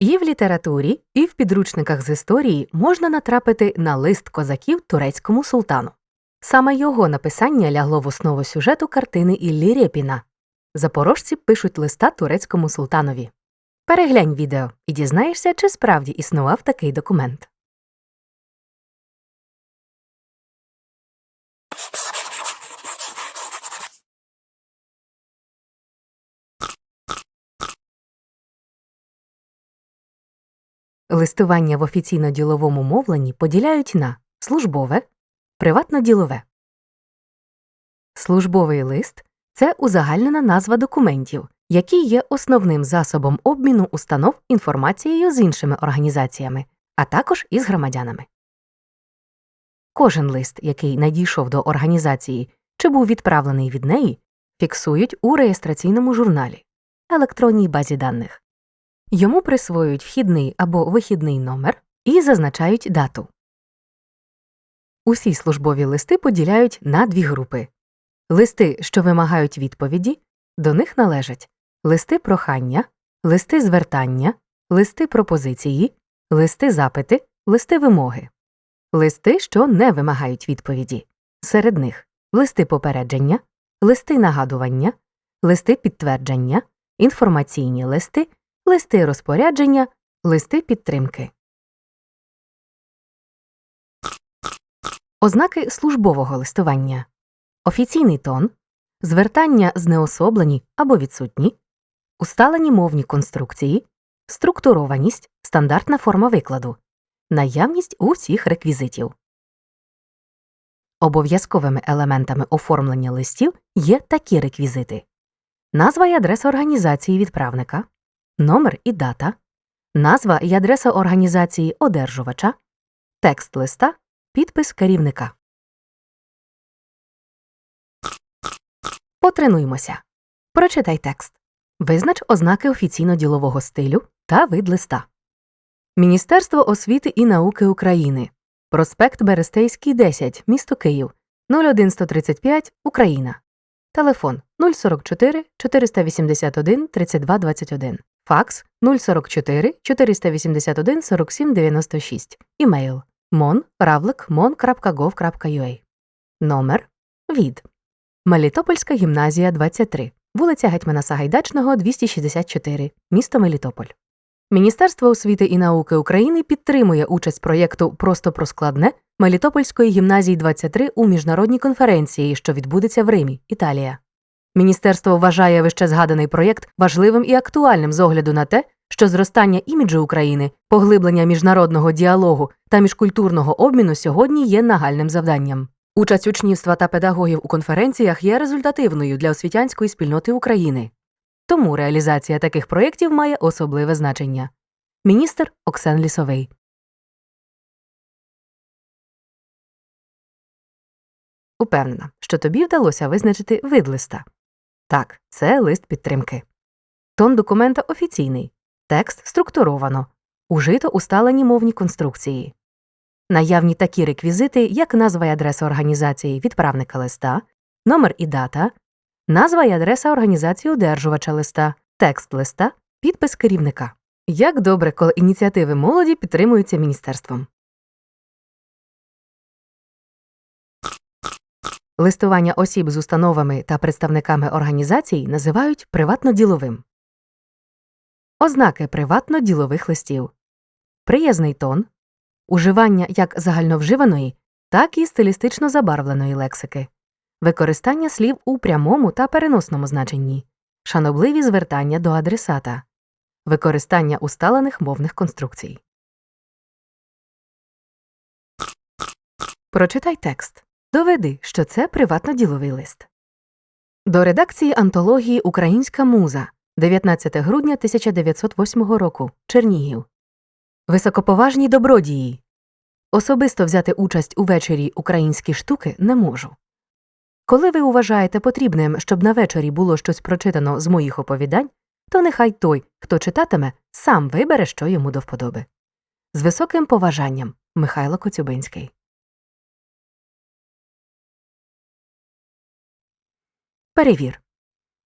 І в літературі, і в підручниках з історії можна натрапити на лист козаків турецькому султану. Саме його написання лягло в основу сюжету картини Іллі Рєпіна. Запорожці пишуть листа турецькому султанові. Переглянь відео і дізнаєшся, чи справді існував такий документ. Листування в офіційно-діловому мовленні поділяють на службове, приватно-ділове. Службовий лист це узагальнена назва документів, які є основним засобом обміну установ інформацією з іншими організаціями, а також із громадянами. Кожен лист, який надійшов до організації чи був відправлений від неї, фіксують у реєстраційному журналі електронній базі даних. Йому присвоюють вхідний або вихідний номер і зазначають дату. Усі службові листи поділяють на дві групи листи, що вимагають відповіді, до них належать листи прохання, листи звертання, листи пропозиції, листи запити, листи вимоги, листи, що не вимагають відповіді. Серед них листи попередження, листи нагадування, листи підтвердження, інформаційні листи, листи розпорядження, листи підтримки. Ознаки службового листування. Офіційний тон, звертання знеособлені або відсутні, усталені мовні конструкції, структурованість, стандартна форма викладу, наявність усіх реквізитів. Обов'язковими елементами оформлення листів є такі реквізити. Назва і адреса організації відправника, номер і дата, назва і адреса організації одержувача, текст листа, підпис керівника. Потренуймося. Прочитай текст. Визнач ознаки офіційно-ділового стилю та вид листа. Міністерство освіти і науки України. Проспект Берестейський, 10, місто Київ. 01135, Україна. Телефон 044 481 32 21. Факс 044 481 47 96. Імейл mon.ravlik.mon.gov.ua. Номер від Мелітопольська гімназія 23, вулиця Гетьмана Сагайдачного, 264, місто Мелітополь. Міністерство освіти і науки України підтримує участь проєкту Просто про складне Мелітопольської гімназії 23 у міжнародній конференції, що відбудеться в Римі, Італія. Міністерство вважає вище проєкт важливим і актуальним з огляду на те, що зростання іміджу України, поглиблення міжнародного діалогу та міжкультурного обміну сьогодні є нагальним завданням. Участь учнівства та педагогів у конференціях є результативною для освітянської спільноти України. Тому реалізація таких проєктів має особливе значення. Міністр Оксен Лісовий. Упевнена, що тобі вдалося визначити вид листа. Так, це лист підтримки. Тон документа офіційний. Текст структуровано. Ужито усталені мовні конструкції. Наявні такі реквізити, як назва і адреса організації відправника листа, номер і дата, назва і адреса організації одержувача листа, текст листа, підпис керівника. Як добре, коли ініціативи молоді підтримуються міністерством. Листування осіб з установами та представниками організацій називають приватно-діловим. Ознаки приватно-ділових листів приязний тон, уживання як загальновживаної, так і стилістично забарвленої лексики, використання слів у прямому та переносному значенні, шанобливі звертання до адресата, використання усталених мовних конструкцій. Прочитай текст. Доведи, що це приватно-діловий лист. До редакції антології Українська муза 19 грудня 1908 року Чернігів. Високоповажні добродії. Особисто взяти участь у вечорі українські штуки не можу. Коли ви вважаєте потрібним, щоб на вечорі було щось прочитано з моїх оповідань, то нехай той, хто читатиме, сам вибере, що йому до вподоби. З високим поважанням Михайло Коцюбинський. Перевір.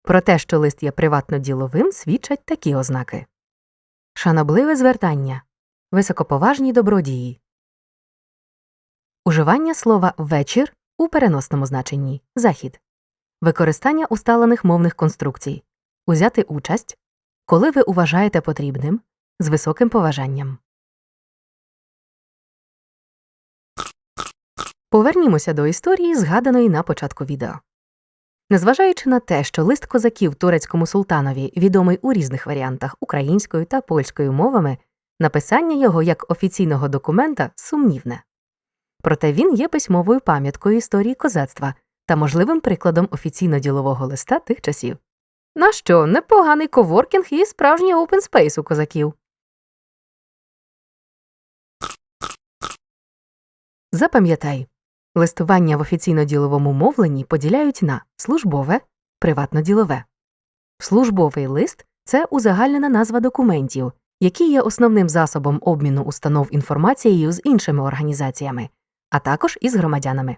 Про те, що лист є приватно діловим, свідчать такі ознаки. Шанобливе звертання. Високоповажні добродії. Уживання слова вечір у переносному значенні захід. Використання усталених мовних конструкцій. Узяти участь, коли ви вважаєте потрібним, з високим поважанням. Повернімося до історії, згаданої на початку відео. Незважаючи на те, що лист козаків турецькому султанові відомий у різних варіантах українською та польською мовами, написання його як офіційного документа сумнівне. Проте він є письмовою пам'яткою історії козацтва та можливим прикладом офіційно-ділового листа тих часів. На що непоганий коворкінг і справжній опен спейс у козаків. Запам'ятай, листування в офіційно-діловому мовленні поділяють на службове, приватно-ділове. Службовий лист це узагальнена назва документів, які є основним засобом обміну установ інформацією з іншими організаціями, а також із громадянами.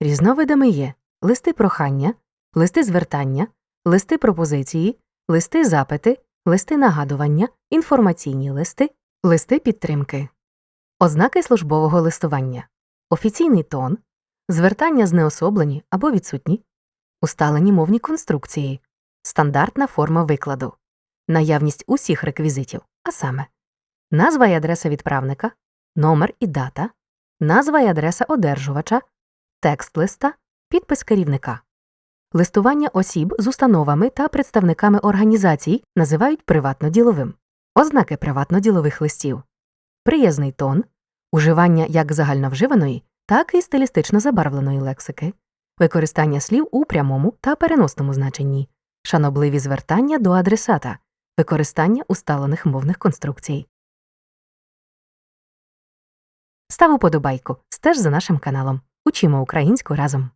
Різновидами є листи прохання, листи звертання, листи пропозиції, листи запити, листи нагадування, інформаційні листи, листи підтримки. Ознаки службового листування офіційний тон, звертання знеособлені або відсутні, усталені мовні конструкції, стандартна форма викладу, наявність усіх реквізитів, а саме назва і адреса відправника, номер і дата, назва і адреса одержувача, текст листа, підпис керівника. Листування осіб з установами та представниками організацій називають приватно-діловим. Ознаки приватно-ділових листів приязний тон, уживання як загальновживаної, так і стилістично забарвленої лексики, використання слів у прямому та переносному значенні, шанобливі звертання до адресата, використання усталених мовних конструкцій. Став уподобайку, стеж за нашим каналом. Учимо українську разом.